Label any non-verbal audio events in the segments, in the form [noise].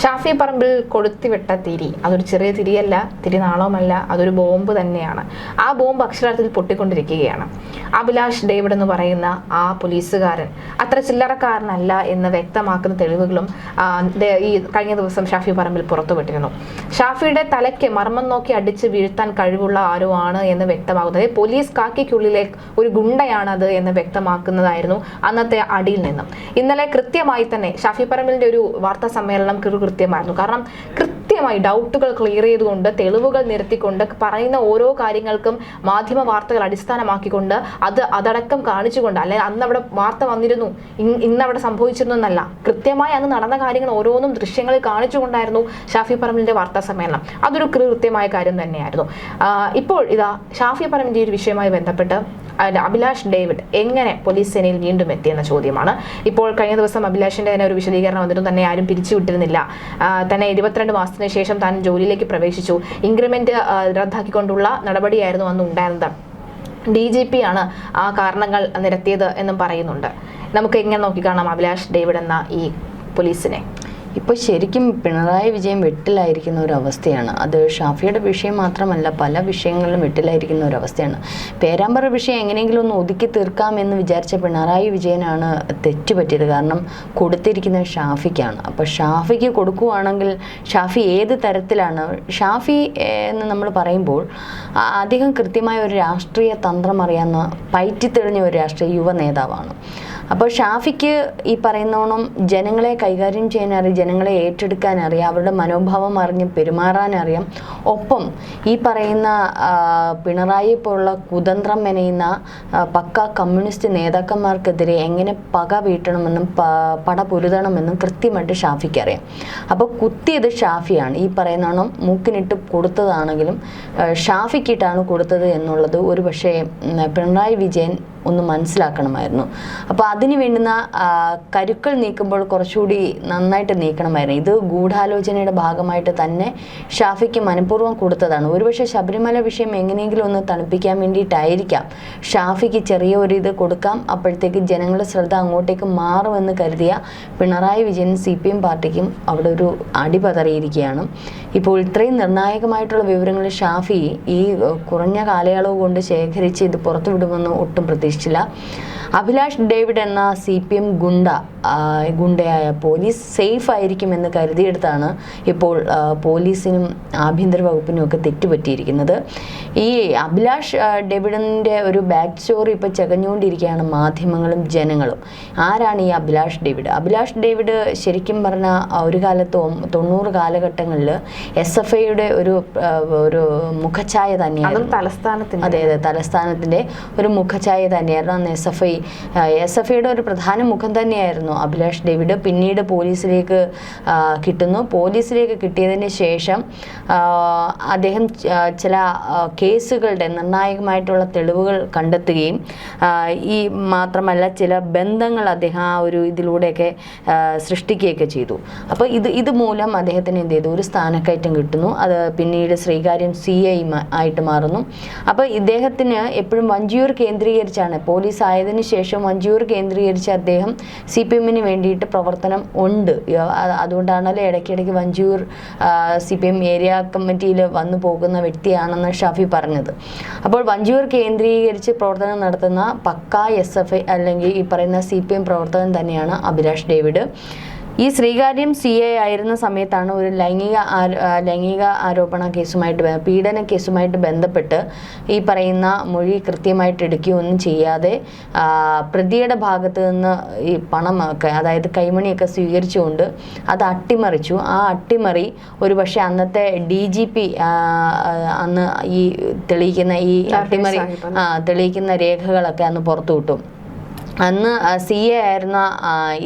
ഷാഫി പറമ്പിൽ കൊളുത്തിവിട്ട തിരി. അതൊരു ചെറിയ തിരിയല്ല തിരിനാളവുമല്ല അതൊരു ബോംബ് തന്നെയാണ്. ആ ബോംബ് അക്ഷരാർത്ഥത്തിൽ പൊട്ടിക്കൊണ്ടിരിക്കുകയാണ്. അഭിലാഷ് ഡേവിഡ് എന്ന് പറയുന്ന ആ പോലീസുകാരൻ അത്ര ചില്ലറക്കാരനല്ല എന്ന് വ്യക്തമാക്കുന്ന തെളിവുകളും ഈ കഴിഞ്ഞ ദിവസം ഷാഫി പറമ്പിൽ പുറത്തുവിട്ടിരുന്നു. ഷാഫിയുടെ തലയ്ക്ക് മർമ്മം നോക്കി അടിച്ച് വീഴ്ത്താൻ കഴിവുള്ള ആരോ ആണ് എന്ന് വ്യക്തമാകുന്നത്. പോലീസ് കാക്കിക്കുള്ളിലെ ഒരു ഗുണ്ടയാണത് എന്ന് വ്യക്തമാക്കുന്നതായിരുന്നു അന്നത്തെ അടിയിൽ നിന്നും. ഇന്നലെ കൃത്യമായി തന്നെ ഷാഫി പറമ്പിലിന്റെ ഒരു വാർത്താ സമ്മേളനം കൃത്യമായിരുന്നു. കാരണം കൃത്യമായി ഡൗട്ടുകൾ ക്ലിയർ ചെയ്തുകൊണ്ട് തെളിവുകൾ നിരത്തിക്കൊണ്ട് പറയുന്ന ഓരോ കാര്യങ്ങൾക്കും മാധ്യമ വാർത്തകൾ അടിസ്ഥാനമാക്കിക്കൊണ്ട് അത് അതടക്കം കാണിച്ചുകൊണ്ട് അല്ലെ അന്ന് അവിടെ വാർത്ത വന്നിരുന്നു ഇന്ന് അവിടെ സംഭവിച്ചിരുന്നു എന്നല്ല. കൃത്യമായി അന്ന് നടന്ന കാര്യങ്ങൾ ഓരോന്നും ദൃശ്യങ്ങളിൽ കാണിച്ചുകൊണ്ടായിരുന്നു ഷാഫി പറമ്പിലിന്റെ വാർത്താ സമ്മേളനം. അതൊരു കൃത്യമായ കാര്യം തന്നെയായിരുന്നു. ഇപ്പോൾ ഇതാ ഷാഫി പറമ്പിന്റെ ഒരു വിഷയവുമായി ബന്ധപ്പെട്ട് അഭിലാഷ് ഡേവിഡ് എങ്ങനെ പോലീസ് സേനയിൽ വീണ്ടും എത്തിയെന്ന ചോദ്യമാണ്. ഇപ്പോൾ കഴിഞ്ഞ ദിവസം അഭിലാഷിന്റെ തന്നെ ഒരു വിശദീകരണം വന്നിട്ടും തന്നെ ആരും പിരിച്ചുവിട്ടിരുന്നില്ല. തന്നെ ഇരുപത്തിരണ്ട് മാസത്തിന് ശേഷം താൻ ജോലിയിലേക്ക് പ്രവേശിച്ചു. ഇൻക്രിമെന്റ് റദ്ദാക്കിക്കൊണ്ടുള്ള നടപടിയായിരുന്നു അന്ന് ഉണ്ടായിരുന്നത്. ഡി ജി പി ആണ് ആ കാരണങ്ങൾ നിരത്തിയത് എന്നും പറയുന്നുണ്ട്. നമുക്ക് എങ്ങനെ നോക്കിക്കാണാം അഭിലാഷ് ഡേവിഡ് എന്ന ഈ പോലീസിനെ? ഇപ്പോൾ ശരിക്കും പിണറായി വിജയൻ വെട്ടിലായിരിക്കുന്ന ഒരു അവസ്ഥയാണ്. അത് ഷാഫിയുടെ വിഷയം മാത്രമല്ല പല വിഷയങ്ങളിലും വെട്ടിലായിരിക്കുന്ന ഒരു അവസ്ഥയാണ്. പേരാമ്പ്ര വിഷയം എങ്ങനെയെങ്കിലും ഒന്ന് ഒതുക്കി തീർക്കാമെന്ന് വിചാരിച്ച പിണറായി വിജയനാണ് തെറ്റുപറ്റിയത്. കാരണം കൊടുത്തിരിക്കുന്നത് ഷാഫിക്കാണ്. അപ്പോൾ ഷാഫിക്ക് കൊടുക്കുവാണെങ്കിൽ ഷാഫി ഏത് തരത്തിലാണ്? ഷാഫി എന്ന് നമ്മൾ പറയുമ്പോൾ അദ്ദേഹം കൃത്യമായ ഒരു രാഷ്ട്രീയ തന്ത്രം അറിയാവുന്ന പയറ്റിത്തെളിഞ്ഞ ഒരു രാഷ്ട്രീയ യുവ നേതാവാണ് അപ്പോൾ ഷാഫിക്ക് ഈ പറയുന്നോണം ജനങ്ങളെ കൈകാര്യം ചെയ്യാൻ ജനങ്ങളെ ഏറ്റെടുക്കാൻ അറിയാം അവരുടെ മനോഭാവം അറിഞ്ഞ് പെരുമാറാൻ അറിയാം ഒപ്പം ഈ പറയുന്ന പിണറായി പോലുള്ള കുതന്ത്രം മെനയുന്ന പക്ക കമ്മ്യൂണിസ്റ്റ് നേതാക്കന്മാർക്കെതിരെ എങ്ങനെ പക വീട്ടണമെന്നും പട പൊരുതണമെന്നും കൃത്യമായിട്ട് ഷാഫിക്ക് അറിയാം. അപ്പോൾ കുത്തിയത് ഷാഫിയാണ്. ഈ പറയുന്ന മൂക്കിനിട്ട് കൊടുത്തതാണെങ്കിലും ഷാഫിക്കിട്ടാണ് കൊടുത്തത് എന്നുള്ളത് ഒരു പക്ഷേ പിണറായി വിജയൻ ഒന്ന് മനസ്സിലാക്കണമായിരുന്നു. അപ്പോൾ അതിന് വേണ്ടുന്ന കരുക്കൾ നീക്കുമ്പോൾ കുറച്ചുകൂടി നന്നായിട്ട് നീക്കണമായിരുന്നു. ഇത് ഗൂഢാലോചനയുടെ ഭാഗമായിട്ട് തന്നെ ഷാഫിക്ക് മനഃപൂർവം കൊടുത്തതാണ്. ഒരുപക്ഷെ ശബരിമല വിഷയം എങ്ങനെയെങ്കിലും ഒന്ന് തണുപ്പിക്കാൻ വേണ്ടിയിട്ടായിരിക്കാം ഷാഫിക്ക് ചെറിയ ഒരു ഇത് കൊടുക്കാം. അപ്പോഴത്തേക്ക് ജനങ്ങളുടെ ശ്രദ്ധ അങ്ങോട്ടേക്ക് മാറുമെന്ന് കരുതിയ Pinarayi Vijayan C P M പാർട്ടിക്കും അവിടെ ഒരു അടി പതറിയിരിക്കുകയാണ് ഇപ്പോൾ ഇത്രയും നിർണായകമായിട്ടുള്ള വിവരങ്ങൾ ഷാഫി ഈ കുറഞ്ഞ കാലയളവ് കൊണ്ട് ശേഖരിച്ച് ഇത് പുറത്തുവിടുമെന്ന് ഒട്ടും ஆக்சுவலாக അഭിലാഷ് ഡേവിഡ് എന്ന സി പി എം ഗുണ്ട ഗുണ്ടയായ പോലീസ് സേഫ് ആയിരിക്കുമെന്ന് കരുതിയെടുത്താണ് ഇപ്പോൾ പോലീസിനും ആഭ്യന്തര വകുപ്പിനും ഒക്കെ തെറ്റുപറ്റിയിരിക്കുന്നത്. ഈ അഭിലാഷ് ഡേവിഡിന്റെ ഒരു ബാക്ക് സ്റ്റോറി ഇപ്പോൾ ചകഞ്ഞുകൊണ്ടിരിക്കുകയാണ് മാധ്യമങ്ങളും ജനങ്ങളും. ആരാണ് ഈ അഭിലാഷ് ഡേവിഡ്? അഭിലാഷ് ഡേവിഡ് ശരിക്കും പറഞ്ഞ ഒരു കാലത്ത് തൊണ്ണൂറ് കാലഘട്ടങ്ങളിൽ എസ് എഫ് ഐയുടെ ഒരു ഒരു മുഖഛായ തന്നെയാണ് തലസ്ഥാനത്തിന്റെ അതെ അതെ തലസ്ഥാനത്തിന്റെ ഒരു മുഖഛായ തന്നെയായിരുന്നു അന്ന് S F I S F ഐയുടെ ഒരു പ്രധാന മുഖം തന്നെയായിരുന്നു. അഭിലാഷ് ഡേവിഡ് പിന്നീട് പോലീസിലേക്ക് കിട്ടുന്നു. പോലീസിലേക്ക് കിട്ടിയതിന് ശേഷം അദ്ദേഹം ചില കേസുകളുടെ നിർണായകമായിട്ടുള്ള തെളിവുകൾ കണ്ടെത്തുകയും ഈ മാത്രമല്ല ചില ബന്ധങ്ങൾ അദ്ദേഹം ആ ഒരു ഇതിലൂടെയൊക്കെ സൃഷ്ടിക്കുകയൊക്കെ ചെയ്തു. അപ്പോൾ ഇത് ഇത് മൂലം അദ്ദേഹത്തിന് എന്ത് ചെയ്തു? ഒരു സ്ഥാനക്കയറ്റം കിട്ടുന്നു. അത് പിന്നീട് ശ്രീകാര്യം സി ഐ ആയിട്ട് മാറുന്നു. അപ്പോൾ ഇദ്ദേഹത്തിന് എപ്പോഴും വഞ്ചിയൂർ കേന്ദ്രീകരിച്ചാണ് പോലീസ് ആയതിനു ശേഷം വഞ്ചിയൂർ കേന്ദ്രീകരിച്ച് അദ്ദേഹം സി പി എമ്മിന് വേണ്ടിയിട്ട് പ്രവർത്തനം ഉണ്ട്. അതുകൊണ്ടാണല്ലോ ഇടയ്ക്കിടയ്ക്ക് Vanchiyoor C P M area കമ്മിറ്റിയിൽ വന്നു പോകുന്ന വ്യക്തിയാണെന്ന് ഷാഫി പറഞ്ഞത്. അപ്പോൾ വഞ്ചിയൂർ കേന്ദ്രീകരിച്ച് പ്രവർത്തനം നടത്തുന്ന പക്ക എസ് എഫ് ഐ അല്ലെങ്കിൽ ഈ പറയുന്ന സി പി എം പ്രവർത്തകൻ തന്നെയാണ് അഭിലാഷ് ഡേവിഡ്. ഈ ശ്രീകാര്യം സി എ ആയിരുന്ന സമയത്താണ് ഒരു ലൈംഗിക ലൈംഗിക ആരോപണ കേസുമായിട്ട് പീഡന കേസുമായിട്ട് ബന്ധപ്പെട്ട് ഈ പറയുന്ന മൊഴി കൃത്യമായിട്ട് എടുക്കുകയൊന്നും ചെയ്യാതെ പ്രതിയുടെ ഭാഗത്ത് നിന്ന് ഈ പണമൊക്കെ അതായത് കൈമണിയൊക്കെ സ്വീകരിച്ചുകൊണ്ട് അത് അട്ടിമറിച്ചു. ആ അട്ടിമറി ഒരു പക്ഷേ അന്നത്തെ ഡി ജി പി അന്ന് ഈ തെളിയിക്കുന്ന ഈ അട്ടിമറി തെളിയിക്കുന്ന രേഖകളൊക്കെ അന്ന് പുറത്തു വിട്ടു അന്ന് സി എ ആയിരുന്ന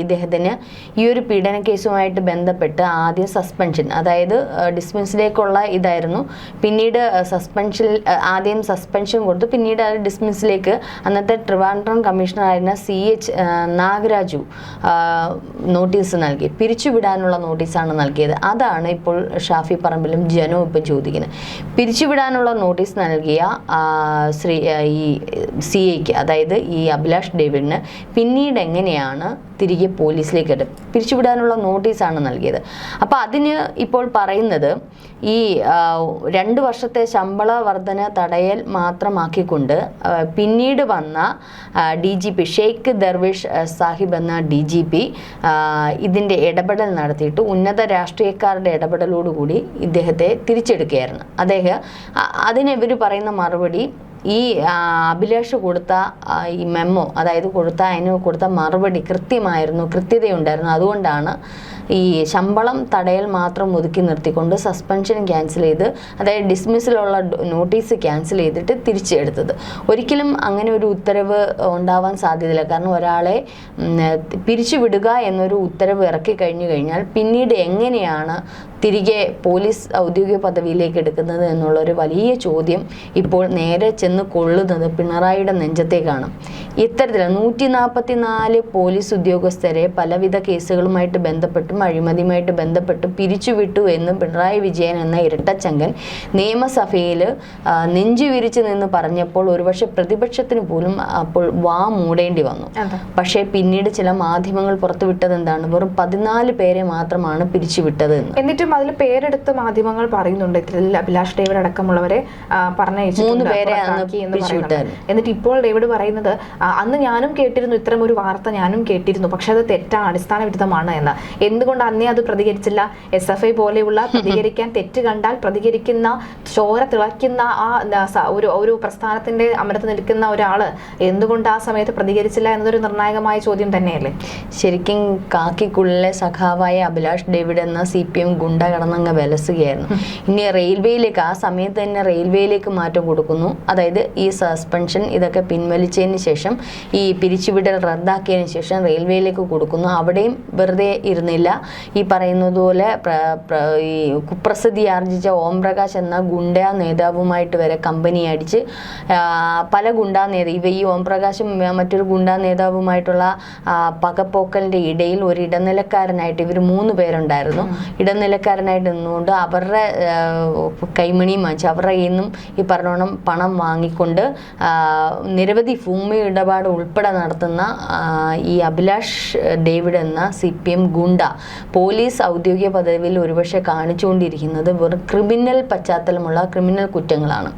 ഇദ്ദേഹത്തിന് ഈ ഒരു പീഡന കേസുമായിട്ട് ബന്ധപ്പെട്ട് ആദ്യം സസ്പെൻഷൻ അതായത് ഡിസ്മിസിലേക്കുള്ള ഇതായിരുന്നു. പിന്നീട് സസ്പെൻഷൻ ആദ്യം സസ്പെൻഷൻ കൊടുത്തു. പിന്നീട് അത് ഡിസ്മിസിലേക്ക് അന്നത്തെ ട്രിവാൻഡ്രം കമ്മീഷണറായിരുന്ന സി എച്ച് നാഗരാജു നോട്ടീസ് നൽകി. പിരിച്ചുവിടാനുള്ള നോട്ടീസാണ് നൽകിയത്. അതാണ് ഇപ്പോൾ ഷാഫി പറമ്പിലും ജനവും ഇപ്പം ചോദിക്കുന്നത്. പിരിച്ചുവിടാനുള്ള നോട്ടീസ് നൽകിയ ശ്രീ ഈ സി എക്ക് അതായത് ഈ അഭിലാഷ് ഡേവിഡിന് പിന്നീട് എങ്ങനെയാണ് തിരികെ പോലീസിലേക്ക് പിരിച്ചുവിടാനുള്ള നോട്ടീസാണ് നൽകിയത്. അപ്പോൾ അതിന് ഇപ്പോൾ പറയുന്നത് ഈ രണ്ട് വർഷത്തെ ശമ്പള വർധന തടയൽ മാത്രമാക്കിക്കൊണ്ട് പിന്നീട് വന്ന D G P Sheikh Darvesh Sahib എന്ന ഡി ജി പി ഇതിന്റെ ഇടപെടൽ നടത്തിയിട്ട് ഉന്നത രാഷ്ട്രീയക്കാരുടെ ഇടപെടലോടുകൂടി ഇദ്ദേഹത്തെ തിരിച്ചെടുക്കുകയായിരുന്നു. അദ്ദേഹം അതിന് ഇവർ പറയുന്ന മറുപടി ഈ അഭിലാഷ് കൊടുത്ത ഈ മെമ്മോ അതായത് കൊടുത്ത അതിന് കൊടുത്ത മറുപടി കൃത്യമായിരുന്നു കൃത്യതയുണ്ടായിരുന്നു. അതുകൊണ്ടാണ് ഈ ശമ്പളം തടയൽ മാത്രം ഒതുക്കി നിർത്തിക്കൊണ്ട് സസ്പെൻഷൻ ക്യാൻസൽ ചെയ്ത് അതായത് ഡിസ്മിസിലുള്ള നോട്ടീസ് ക്യാൻസൽ ചെയ്തിട്ട് തിരിച്ചെടുത്തത് ഒരിക്കലും അങ്ങനെ ഒരു ഉത്തരവ് ഉണ്ടാവാൻ സാധ്യതയില്ല. കാരണം ഒരാളെ പിരിച്ചുവിടുക എന്നൊരു ഉത്തരവ് ഇറക്കി കഴിഞ്ഞു കഴിഞ്ഞാൽ പിന്നീട് എങ്ങനെയാണ് തിരികെ പോലീസ് ഔദ്യോഗിക പദവിയിലേക്ക് എടുക്കുന്നത് എന്നുള്ളൊരു വലിയ ചോദ്യം ഇപ്പോൾ നേരെ ചെന്ന് കൊള്ളുന്നത് പിണറായിയുടെ നെഞ്ചത്തേക്കാണ്. ഇത്തരത്തിൽ നൂറ്റി നാൽപ്പത്തി നാല് പോലീസ് ഉദ്യോഗസ്ഥരെ പലവിധ കേസുകളുമായിട്ട് ബന്ധപ്പെട്ടും അഴിമതിയുമായിട്ട് ബന്ധപ്പെട്ട് പിരിച്ചുവിട്ടു എന്ന് പിണറായി വിജയൻ എന്ന ഇരട്ടച്ചങ്കൻ നിയമസഭയിൽ നെഞ്ചു വിരിച്ച് നിന്ന് പറഞ്ഞപ്പോൾ ഒരുപക്ഷെ പ്രതിപക്ഷത്തിന് പോലും അപ്പോൾ വാ മൂടേണ്ടി വന്നു. പക്ഷേ പിന്നീട് ചില മാധ്യമങ്ങൾ പുറത്തുവിട്ടത് എന്താണ്? വെറും പതിനാല് പേരെ മാത്രമാണ് പിരിച്ചുവിട്ടത് എന്ന്. എന്നിട്ടും അതിൽ പേരെടുത്ത് മാധ്യമങ്ങൾ പറയുന്നുണ്ട്. ഇതിൽ അഭിലാഷ് ഡേവിഡ് അടക്കമുള്ളവരെ പറഞ്ഞയച്ചിട്ടുണ്ട്, മൂന്ന് പേരെ. എന്നിട്ട് ഇപ്പോൾ ഡേവിഡ് പറയുന്നത് അന്ന് ഞാനും കേട്ടിരുന്നു ഇത്തരം ഒരു വാർത്ത ഞാനും കേട്ടിരുന്നു. പക്ഷെ അത് തെറ്റാണ് അടിസ്ഥാന വിരുദ്ധമാണ് എന്ന് എന്തുകൊണ്ട് അന്നേ അത് പ്രതികരിച്ചില്ല? എസ് എഫ് ഐ പോലെയുള്ള പ്രതികരിക്കാൻ തെറ്റ് കണ്ടാൽ പ്രതികരിക്കുന്ന ചോര തിളയ്ക്കുന്ന ആ ഒരു ഒരു പ്രസ്ഥാനത്തിന്റെ അമരത്ത് നിൽക്കുന്ന ഒരാൾ എന്തുകൊണ്ട് ആ സമയത്ത് പ്രതികരിച്ചില്ല എന്നതൊരു നിർണായകമായ ചോദ്യം തന്നെയല്ലേ? ശരിക്കും കാക്കിക്കുള്ളിലെ സഖാവായ അഭിലാഷ് ഡേവിഡ് എന്ന സി പി എം ഗുണ്ട കടന്നങ്ങ് വിലസുകയായിരുന്നു ഇനി റെയിൽവേയിലേക്ക് ആ സമയത്ത് തന്നെ റെയിൽവേയിലേക്ക് മാറ്റം കൊടുക്കുന്നു. അതായത് ഈ സസ്പെൻഷൻ ഇതൊക്കെ പിൻവലിച്ചതിന് ശേഷം ഈ പിരിച്ചുവിടൽ റദ്ദാക്കിയതിന് ശേഷം റെയിൽവേയിലേക്ക് കൊടുക്കുന്നു. അവിടെയും വെറുതെ ഇരുന്നില്ല. ഈ പറയുന്നത് പോലെ ഈ കുപ്രസിദ്ധി ആർജിച്ച ഓം പ്രകാശ് എന്ന ഗുണ്ട നേതാവുമായിട്ട് വരെ കമ്പനി അടിച്ച് പല ഗുണ്ടാ നേതാവ് ഇവ ഈ ഓം പ്രകാശും മറ്റൊരു ഗുണ്ടാ നേതാവുമായിട്ടുള്ള പകപ്പോക്കലിന്റെ ഇടയിൽ ഒരു ഇടനിലക്കാരനായിട്ട് ഇവർ മൂന്ന് പേരുണ്ടായിരുന്നു. ഇടനിലക്കാരനായിട്ട് നിന്നുകൊണ്ട് അവരുടെ കൈമണിയും വാങ്ങിച്ച് അവരുടെ കയ്യിൽ നിന്നും ഈ പറഞ്ഞോണം പണം വാങ്ങിക്കൊണ്ട് നിരവധി ഭൂമി ഇടപാട് ഉൾപ്പെടെ നടത്തുന്ന ഈ അഭിലാഷ് ഡേവിഡ് എന്ന സി പി എം ഗുണ്ട പോലീസ് ഔദ്യോഗിക പദവിയിൽ ഒരുപക്ഷെ കാണിച്ചുകൊണ്ടിരിക്കുന്നത് വെറും ക്രിമിനൽ പശ്ചാത്തലമുള്ള ക്രിമിനൽ കുറ്റങ്ങളാണ്.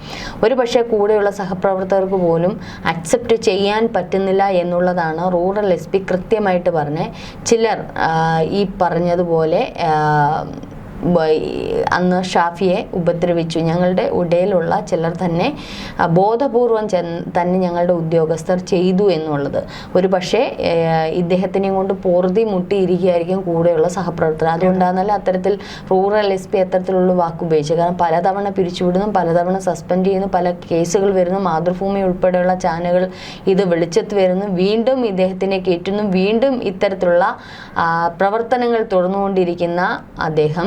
ഒരുപക്ഷെ കൂടെയുള്ള സഹപ്രവർത്തകർക്ക് പോലും അക്സെപ്റ്റ് ചെയ്യാൻ പറ്റുന്നില്ല എന്നുള്ളതാണ് റൂറൽ എസ് പി കൃത്യമായിട്ട് പറഞ്ഞ് ചിലർ ഈ പറഞ്ഞതുപോലെ അന്ന് ഷാഫിയെ ഉപദ്രവിച്ചു. ഞങ്ങളുടെ ഇടയിലുള്ള ചിലർ തന്നെ ബോധപൂർവം തന്നെ ഞങ്ങളുടെ ഉദ്യോഗസ്ഥർ ചെയ്തു എന്നുള്ളത്. ഒരു പക്ഷേ ഏഹ്, ഇദ്ദേഹത്തിനെയും കൊണ്ട് പൊറുതി മുട്ടിയിരിക്കുകയായിരിക്കും കൂടെയുള്ള സഹപ്രവർത്തകർ. അതുകൊണ്ടാണല്ലോ അത്തരത്തിൽ റൂറൽ എസ് പി അത്തരത്തിലുള്ള വാക്ക് ഉപയോഗിച്ചത്. കാരണം പലതവണ പിരിച്ചുവിടുന്നു പലതവണ സസ്പെൻഡ് ചെയ്യുന്നു പല കേസുകൾ വരുന്നു മാതൃഭൂമി ഉൾപ്പെടെയുള്ള ചാനലുകൾ ഇത് വെളിച്ചത്ത് വരുന്നു. വീണ്ടും ഇദ്ദേഹത്തിനെ കയറ്റുന്നു വീണ്ടും ഇത്തരത്തിലുള്ള പ്രവർത്തനങ്ങൾ തുടർന്നുകൊണ്ടിരിക്കുന്ന അദ്ദേഹം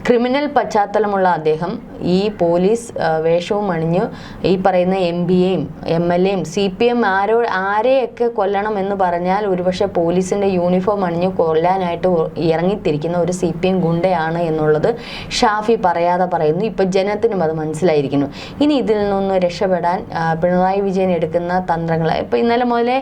ക്രിമിനൽ പശ്ചാത്തലമുള്ള അദ്ദേഹം ഈ പോലീസ് വേഷവും അണിഞ്ഞ് ഈ പറയുന്ന എം പിയെയും എം എൽ എയും സി പി എം ആരോ ആരെയൊക്കെ കൊല്ലണം എന്ന് പറഞ്ഞാൽ ഒരുപക്ഷെ പോലീസിന്റെ യൂണിഫോം അണിഞ്ഞ് കൊല്ലാനായിട്ട് ഇറങ്ങിത്തിരിക്കുന്ന ഒരു സി പി എം ഗുണ്ടയാണ് എന്നുള്ളത് ഷാഫി പറയാതെ പറയുന്നു. ഇപ്പം ജനത്തിനും അത് മനസ്സിലായിരിക്കുന്നു. ഇനി ഇതിൽ നിന്നൊന്ന് രക്ഷപ്പെടാൻ പിണറായി വിജയൻ എടുക്കുന്ന തന്ത്രങ്ങൾ ഇപ്പം ഇന്നലെ മുതലേ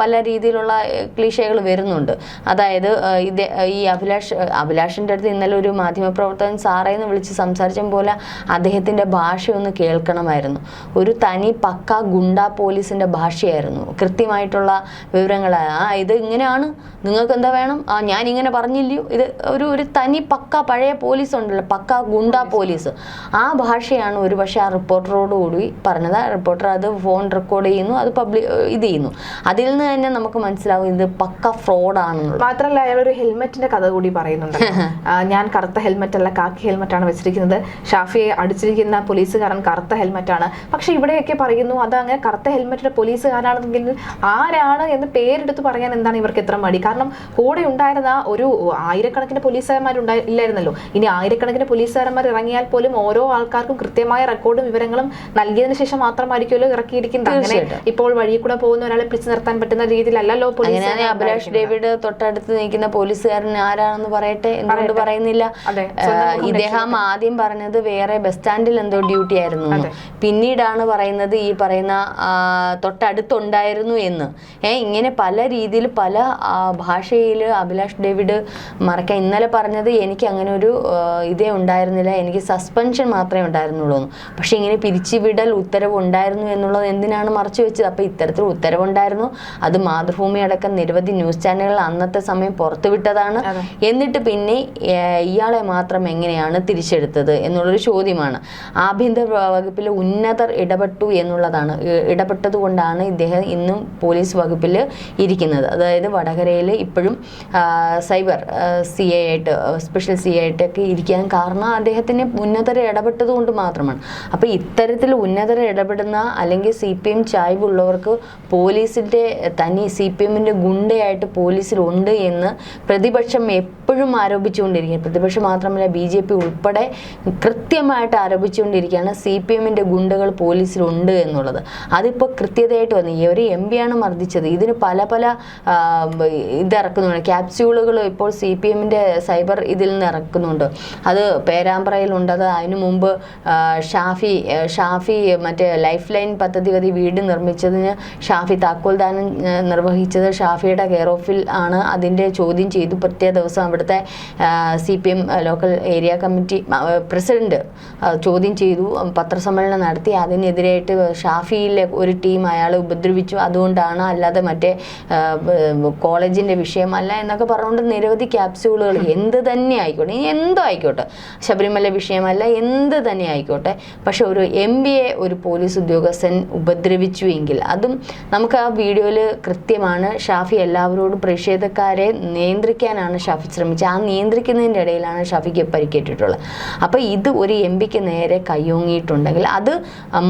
പല രീതിയിലുള്ള ക്ലീശകൾ വരുന്നുണ്ട്. അതായത് ഇത് ഈ അഭിലാഷ് അഭിലാഷിന്റെ അടുത്ത് ഇന്നലെ ഒരു മാധ്യമപ്രവർത്തകൻ സാറേ എന്ന് വിളിച്ച് സംസാരിച്ച പോലെ അദ്ദേഹത്തിന്റെ ഭാഷയൊന്ന് കേൾക്കണമായിരുന്നു. ഒരു തനി പക്ക ഗുണ്ട പോലീസിന്റെ ഭാഷയായിരുന്നു. കൃത്യമായിട്ടുള്ള വിവരങ്ങൾ ആ ഇത് ഇങ്ങനെയാണ്. നിങ്ങൾക്ക് എന്താ വേണം? ആ ഞാൻ ഇങ്ങനെ പറഞ്ഞില്ലയോ? ഇത് ഒരു ഒരു തനി പക്ക പഴയ പോലീസ് ഉണ്ടല്ലോ പക്ക ഗുണ്ട പോലീസ്. ആ ഭാഷയാണ് ഒരു പക്ഷേ ആ റിപ്പോർട്ടറോടുകൂടി പറഞ്ഞത്. ആ റിപ്പോർട്ടർ അത് ഫോൺ റെക്കോർഡ് ചെയ്യുന്നു അത് പബ്ലിക് ഇത് ചെയ്യുന്നു. അതിൽ നിന്ന് തന്നെ നമുക്ക് മനസ്സിലാവും ഇത് പക്ക ഫ്രോഡാണെന്നുള്ളത്. മാത്രമല്ല അയാൾ ഒരു ഹെൽമെറ്റിന്റെ കഥ കൂടി പറയുന്നുണ്ട് [laughs] ഞാൻ കറുത്ത ഹെൽമെറ്റ് അല്ല കാക്കി ഹെൽമറ്റാണ് ആണ് വെച്ചിരിക്കുന്നത്. ഷാഫിയെ അടിച്ചിരിക്കുന്ന പോലീസുകാരൻ കറുത്ത ഹെൽമറ്റാണ്. ആണ് പക്ഷെ ഇവിടെയൊക്കെ പറയുന്നു അത് അങ്ങനെ കറുത്ത ഹെൽമറ്റിന്റെ പോലീസുകാരാണെങ്കിൽ ആരാണ് എന്ന് പേരെടുത്ത് പറയാൻ എന്താണ് ഇവർക്ക് എത്ര മടി? കാരണം കൂടെ ഉണ്ടായിരുന്ന ഒരു ആയിരക്കണക്കിന് പോലീസുകാരന്മാരുണ്ടായില്ലായിരുന്നല്ലോ ഇല്ലായിരുന്നല്ലോ. ഇനി ആയിരക്കണക്കിന് പോലീസുകാരന്മാർ ഇറങ്ങിയാൽ പോലും ഓരോ ആൾക്കാർക്കും കൃത്യമായ റെക്കോർഡും വിവരങ്ങളും നൽകിയതിനു ശേഷം മാത്രമായിരിക്കുമല്ലോ ഇറക്കിയിരിക്കുന്നത്. അങ്ങനെ. ഇപ്പോൾ വഴി കൂടെ പോകുന്ന ഒരാളെ പിടിച്ചു നിർത്താൻ പറ്റുന്ന രീതിയിലല്ലോ പോലീസ് അഭിലാഷ് ഡേവിഡ് തൊട്ടടുത്ത് നിൽക്കുന്ന പോലീസുകാരൻ ആരാണെന്ന് പറയട്ടെ എന്തുകൊണ്ട് പറയുന്നില്ല. ഇദ്ദേഹം ആദ്യം പറഞ്ഞത് വേറെ ബസ് സ്റ്റാൻഡിൽ എന്തോ ഡ്യൂട്ടി ആയിരുന്നു. പിന്നീടാണ് പറയുന്നത് ഈ പറയുന്ന തൊട്ടടുത്തുണ്ടായിരുന്നു എന്ന്. ഏ ഇങ്ങനെ പല രീതിയിൽ പല ഭാഷയിൽ അഭിലാഷ് ഡേവിഡ് മറക്കാൻ ഇന്നലെ പറഞ്ഞത് എനിക്ക് അങ്ങനെ ഒരു ഇതേ ഉണ്ടായിരുന്നില്ല. എനിക്ക് സസ്പെൻഷൻ മാത്രമേ ഉണ്ടായിരുന്നുള്ളൂ പക്ഷെ ഇങ്ങനെ പിരിച്ചുവിടൽ ഉത്തരവ് ഉണ്ടായിരുന്നു എന്നുള്ളത് എന്തിനാണ് മറച്ചു വെച്ചത്? അപ്പോൾ ഇത്തരത്തിൽ ഉത്തരവുണ്ടായിരുന്നു. അത് മാതൃഭൂമി അടക്കം നിരവധി ന്യൂസ് ചാനലുകൾ അന്നത്തെ സമയം പുറത്തുവിട്ടതാണ്. എന്നിട്ട് പിന്നെ ഇയാളെ ഇയാളെ മാത്രം എങ്ങനെയാണ് തിരിച്ചെടുത്തത് എന്നുള്ളൊരു ചോദ്യമാണ്. ആഭ്യന്തര വകുപ്പിൽ ഉന്നതർ ഇടപെട്ടു എന്നുള്ളതാണ്. ഇ- ഇടപെട്ടത് കൊണ്ടാണ് ഇദ്ദേഹം ഇന്നും പോലീസ് വകുപ്പിൽ ഇരിക്കുന്നത്. അതായത് വടകരയിൽ ഇപ്പോഴും സൈബർ സി ആയിട്ട് സ്പെഷ്യൽ സി ഐ ആയിട്ടൊക്കെ ഇരിക്കാൻ കാരണം അദ്ദേഹത്തിന് ഉന്നതർ ഇടപെട്ടത് കൊണ്ട് മാത്രമാണ്. അപ്പോൾ ഇത്തരത്തിൽ ഉന്നതർ ഇടപെടുന്ന അല്ലെങ്കിൽ സി പി എം ചായ്വുള്ളവർക്ക് പോലീസിന്റെ തനി സി പി എമ്മിന്റെ ഗുണ്ടയായിട്ട് പോലീസിലുണ്ട് എന്ന് പ്രതിപക്ഷം എപ്പോഴും ആരോപിച്ചുകൊണ്ടിരിക്കുകയാണ്. പ്രതിപക്ഷം മാത്രമല്ല ബി ജെ പി ഉൾപ്പെടെ കൃത്യമായിട്ട് ആരോപിച്ചുകൊണ്ടിരിക്കുകയാണ് സി പി എമ്മിന്റെ ഗുണ്ടകൾ പോലീസിലുണ്ട് എന്നുള്ളത്. അതിപ്പോൾ കൃത്യതയായിട്ട് വന്നു. ഈ ഒരു എം പിയാണ് മർദ്ദിച്ചത്. ഇതിന് പല പല ഇതിറക്കുന്നുണ്ട് ക്യാപ്സ്യൂളുകൾ ഇപ്പോൾ സി പി എമ്മിന്റെ സൈബർ ഇതിൽ നിന്ന് ഇറക്കുന്നുണ്ട്. അത് പേരാമ്പ്രയിലുണ്ട് അത് അതിനു മുമ്പ് ഷാഫി ഷാഫി മറ്റേ ലൈഫ് ലൈൻ പദ്ധതി വഴി വീട് നിർമ്മിച്ചതിന് ഷാഫി താക്കോൽദാനം നിർവഹിച്ചത് ഷാഫിയുടെ കെയർ ഓഫിൽ ആണ്. അതിന്റെ ചോദ്യം ചെയ്തു. പ്രത്യേക ദിവസം അവിടുത്തെ C P M local area committee president ചോദ്യം ചെയ്തു പത്രസമ്മേളനം നടത്തി. അതിനെതിരായിട്ട് ഷാഫിയിലെ ഒരു ടീം അയാളെ ഉപദ്രവിച്ചു. അതുകൊണ്ടാണ് അല്ലാതെ മറ്റേ കോളേജിന്റെ വിഷയമല്ല എന്നൊക്കെ പറഞ്ഞുകൊണ്ട് നിരവധി ക്യാപ്സ്യൂളുകൾ എന്ത് തന്നെ ആയിക്കോട്ടെ ഇനി എന്തോ ആയിക്കോട്ടെ. ശബരിമല വിഷയമല്ല എന്ത് തന്നെ ആയിക്കോട്ടെ. പക്ഷെ ഒരു എം ബി എ ഒരു പോലീസ് ഉദ്യോഗസ്ഥൻ ഉപദ്രവിച്ചു എങ്കിൽ അതും നമുക്ക് ആ വീഡിയോയിൽ കൃത്യമാണ്. ഷാഫി എല്ലാവരോടും പ്രതിഷേധക്കാരെ നിയന്ത്രിക്കാനാണ് ഷാഫി ശ്രമിച്ചത്. ആ നിയന്ത്രിക്കുന്നതിന്റെ ഇടയിലാണ് ഷാഫിക്ക് പരിക്കേറ്റിട്ടുള്ളത്. അപ്പോൾ ഇത് ഒരു എം പിക്ക് നേരെ കയ്യോങ്ങിയിട്ടുണ്ടെങ്കിൽ അത്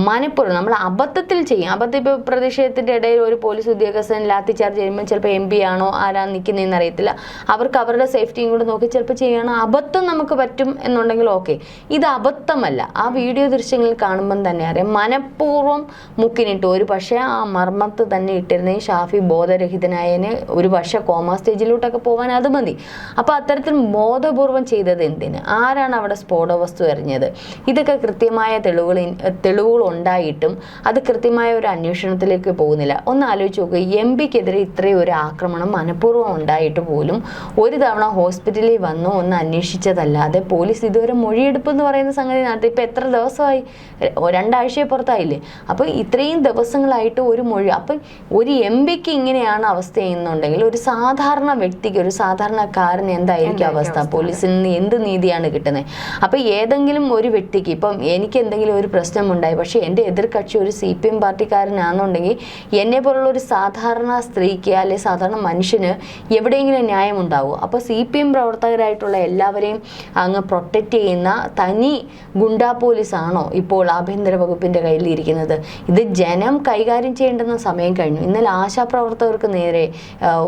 മനഃപൂർവം നമ്മൾ അബദ്ധത്തിൽ ചെയ്യും. അബദ്ധം ഇപ്പോൾ പ്രതിഷേധത്തിന്റെ ഇടയിൽ ഒരു പോലീസ് ഉദ്യോഗസ്ഥൻ ലാത്തി ചാർജ് ചെയ്യുമ്പോൾ ചിലപ്പോൾ എം പി ആണോ ആരാ നിൽക്കുന്നതെന്ന് അറിയത്തില്ല. അവർക്ക് അവരുടെ സേഫ്റ്റിയും കൂടെ നോക്കി ചിലപ്പോൾ ചെയ്യണം അബദ്ധം നമുക്ക് പറ്റും എന്നുണ്ടെങ്കിൽ ഓക്കെ. ഇത് അബദ്ധമല്ല. ആ വീഡിയോ ദൃശ്യങ്ങളിൽ കാണുമ്പം തന്നെ അറിയാം. മനഃപൂർവം മുക്കിനിട്ട്. ഒരു പക്ഷേ ആ മർമ്മത്ത് തന്നെ ഇട്ടിരുന്നെങ്കിൽ ഷാഫി ബോധരഹിതനായതിന് ഒരു പക്ഷേ കോമ സ്റ്റേജിലോട്ടൊക്കെ പോകാൻ അത് മതി. അപ്പോൾ അത്തരത്തിൽ ബോധപൂർവം ചെയ്തത് എന്തിന്? ആരാണ് അവിടെ സ്ഫോട വസ്തു എറിഞ്ഞത്? ഇതൊക്കെ കൃത്യമായ തെളിവുകൾ തെളിവുകൾ ഉണ്ടായിട്ടും അത് കൃത്യമായ ഒരു അന്വേഷണത്തിലേക്ക് പോകുന്നില്ല. ഒന്ന് ആലോചിച്ച് നോക്കുക എം പിക്കെതിരെ ഇത്രയും ഒരു ആക്രമണം മനഃപൂർവം ഉണ്ടായിട്ട് പോലും ഒരു തവണ ഹോസ്പിറ്റലിൽ വന്നു ഒന്ന് അന്വേഷിച്ചതല്ലാതെ പോലീസ് ഇതുവരെ മൊഴിയെടുപ്പ് എന്ന് പറയുന്ന സംഗതി നടത്തി. ഇപ്പം എത്ര ദിവസമായി? രണ്ടാഴ്ചയെ പുറത്തായില്ലേ? അപ്പോൾ ഇത്രയും ദിവസങ്ങളായിട്ട് ഒരു മൊഴി അപ്പം ഒരു എം പിക്ക് ഇങ്ങനെയാണ് അവസ്ഥ ചെയ്യുന്നുണ്ടെങ്കിൽ ഒരു സാധാരണ വ്യക്തിക്ക് ഒരു സാധാരണക്കാരന് എന്തായിരിക്കും അവസ്ഥ? പോലീസിൽ നിന്ന് എന്ത് നീതിയാണ് കിട്ടുന്നത് അപ്പോൾ ഏതെങ്കിലും ഒരു വ്യക്തിക്ക് ഇപ്പം എനിക്ക് എന്തെങ്കിലും ഒരു പ്രശ്നമുണ്ടായി പക്ഷേ എന്റെ എതിർകക്ഷി ഒരു സി പി എം പാർട്ടിക്കാരനാണെന്നുണ്ടെങ്കിൽ എന്നെ പോലുള്ള ഒരു സാധാരണ സ്ത്രീക്ക് അല്ലെ സാധാരണ മനുഷ്യന് എവിടെയെങ്കിലും ന്യായം ഉണ്ടാവും അപ്പോൾ സി പി എം പ്രവർത്തകരായിട്ടുള്ള എല്ലാവരെയും അങ്ങ് പ്രൊട്ടക്റ്റ് ചെയ്യുന്ന തനി ഗുണ്ടാ പോലീസാണോ ഇപ്പോൾ ആഭ്യന്തര വകുപ്പിന്റെ കയ്യിൽ ഇരിക്കുന്നത് ഇത് ജനം കൈകാര്യം ചെയ്യേണ്ടുന്ന സമയം കഴിഞ്ഞു. ഇന്നലെ ആശാപ്രവർത്തകർക്ക് നേരെ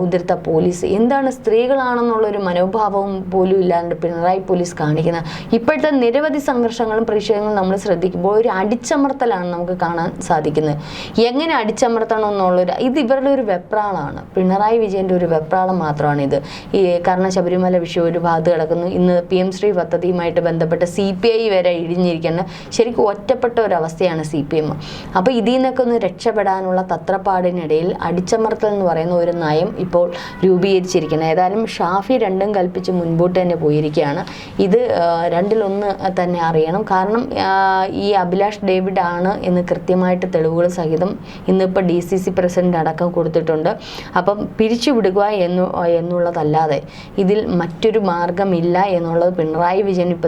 ഉതിർത്ത പോലീസ്. എന്താണ് സ്ത്രീകളാണെന്നുള്ളൊരു മനോഭാവവും പോലും ഇല്ലാണ്ട് പിണറായി പോലീസ് കാണിക്കുന്നത് ഇപ്പോഴത്തെ നിരവധി സംഘർഷങ്ങളും പ്രതിഷേധങ്ങളും നമ്മൾ ശ്രദ്ധിക്കുമ്പോൾ ഒരു അടിച്ചമർത്തലാണ് നമുക്ക് കാണാൻ സാധിക്കുന്നത്. എങ്ങനെ അടിച്ചമർത്തണം എന്നുള്ളൊരു ഇത് ഇവരുടെ ഒരു വെപ്രാളമാണ്. പിണറായി വിജയന്റെ ഒരു വെപ്രാളം മാത്രമാണ് ഇത്. ഈ കാരണം ശബരിമല വിഷയം ഒരു ഭാഗത്ത് കിടക്കുന്നു. ഇന്ന് പി എം ശ്രീ പദ്ധതിയുമായിട്ട് ബന്ധപ്പെട്ട് സി പി ഐ വരെ ഇഴിഞ്ഞിരിക്കേണ്ട ശരിക്കും ഒറ്റപ്പെട്ട ഒരവസ്ഥയാണ് സി പി എം. അപ്പോൾ ഇതിൽ നിന്നൊക്കെ ഒന്ന് രക്ഷപ്പെടാനുള്ള തത്രപ്പാടിനിടയിൽ അടിച്ചമർത്തൽ എന്ന് പറയുന്ന ഒരു നയം ഇപ്പോൾ രൂപീകരിച്ചിരിക്കുന്നത് ഏതായാലും ഷാഫി രണ്ടും കൽപ്പിച്ച് മുൻപോട്ട് തന്നെ പോയിരിക്കുകയാണ്. ഇത് ആ, രണ്ടിലൊന്ന് തന്നെ അറിയണം. കാരണം ഈ അഭിലാഷ് ഡേവിഡ് ആണ് എന്ന് കൃത്യമായിട്ട് തെളിവുകൾ സഹിതം ഇന്നിപ്പോൾ ഡി സി സി പ്രസിഡന്റ് അടക്കം കൊടുത്തിട്ടുണ്ട്. അപ്പം പിരിച്ചുവിടുക എന്നു എന്നുള്ളതല്ലാതെ ഇതിൽ മറ്റൊരു മാർഗമില്ല എന്നുള്ളത് പിണറായി വിജയൻ ഇപ്പം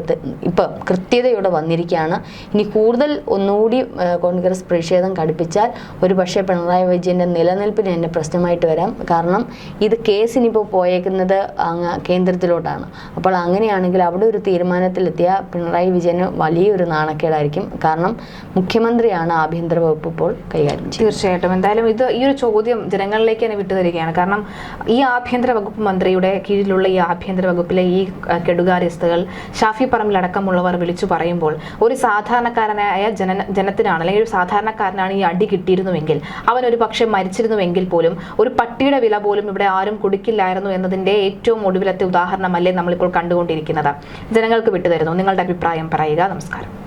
ഇപ്പം കൃത്യതയോടെ വന്നിരിക്കുകയാണ്. ഇനി കൂടുതൽ ഒന്നുകൂടി കോൺഗ്രസ് പ്രതിഷേധം കടുപ്പിച്ചാൽ ഒരു പക്ഷേ പിണറായി വിജയന്റെ നിലനിൽപ്പിന് തന്നെ പ്രശ്നമായിട്ട് വരാം. കാരണം ഇത് കേസിനിപ്പോൾ പോയേക്കുന്നത് അങ്ങ് കേന്ദ്രത്തിലോട്ടാണ്. അപ്പോൾ അങ്ങനെയാണെങ്കിൽ അവിടെ ഒരു തീരുമാനത്തിലെത്തിയ പിണറായി വിജയന് വലിയൊരു നാണക്കേടായിരിക്കും. കാരണം മുഖ്യമന്ത്രിയാണ് ആഭ്യന്തര വകുപ്പ് ഇപ്പോൾ കൈകാര്യം ചെയ്യുന്നത്. തീർച്ചയായിട്ടും. എന്തായാലും ഇത് ഈ ഒരു ചോദ്യം ജനങ്ങളിലേക്ക് തന്നെ വിട്ടുതരികയാണ്. കാരണം ഈ ആഭ്യന്തര വകുപ്പ് മന്ത്രിയുടെ കീഴിലുള്ള ഈ ആഭ്യന്തര വകുപ്പിലെ ഈ കെടുകാര്യസ്ഥകൾ ഷാഫി പറമ്പിലടക്കമുള്ളവർ വിളിച്ചു പറയുമ്പോൾ ഒരു സാധാരണക്കാരനായ ജന ജനത്തിനാണ് അല്ലെങ്കിൽ ഒരു സാധാരണക്കാരനാണ് ഈ അടി കിട്ടിയിരുന്നുവെങ്കിൽ അവൻ ഒരു പക്ഷേ മരിച്ചിരുന്നുവെങ്കിൽ പോലും ഒരു പട്ടിയുടെ വില പോലും ഇവിടെ ആരും കൊടുക്കില്ലായിരുന്നു എന്നതിന്റെ ഏറ്റവും ഒടുവിലത്തെ ഉദാഹരണമല്ലേ നമ്മളിപ്പോൾ കണ്ടുകൊണ്ടിരിക്കുന്നത്. പൊട്ടിക്കൊണ്ടിരിക്കുന്നത് ജനങ്ങൾക്ക് വിട്ടുതരുന്നു. നിങ്ങളുടെ അഭിപ്രായം പറയുക. നമസ്കാരം.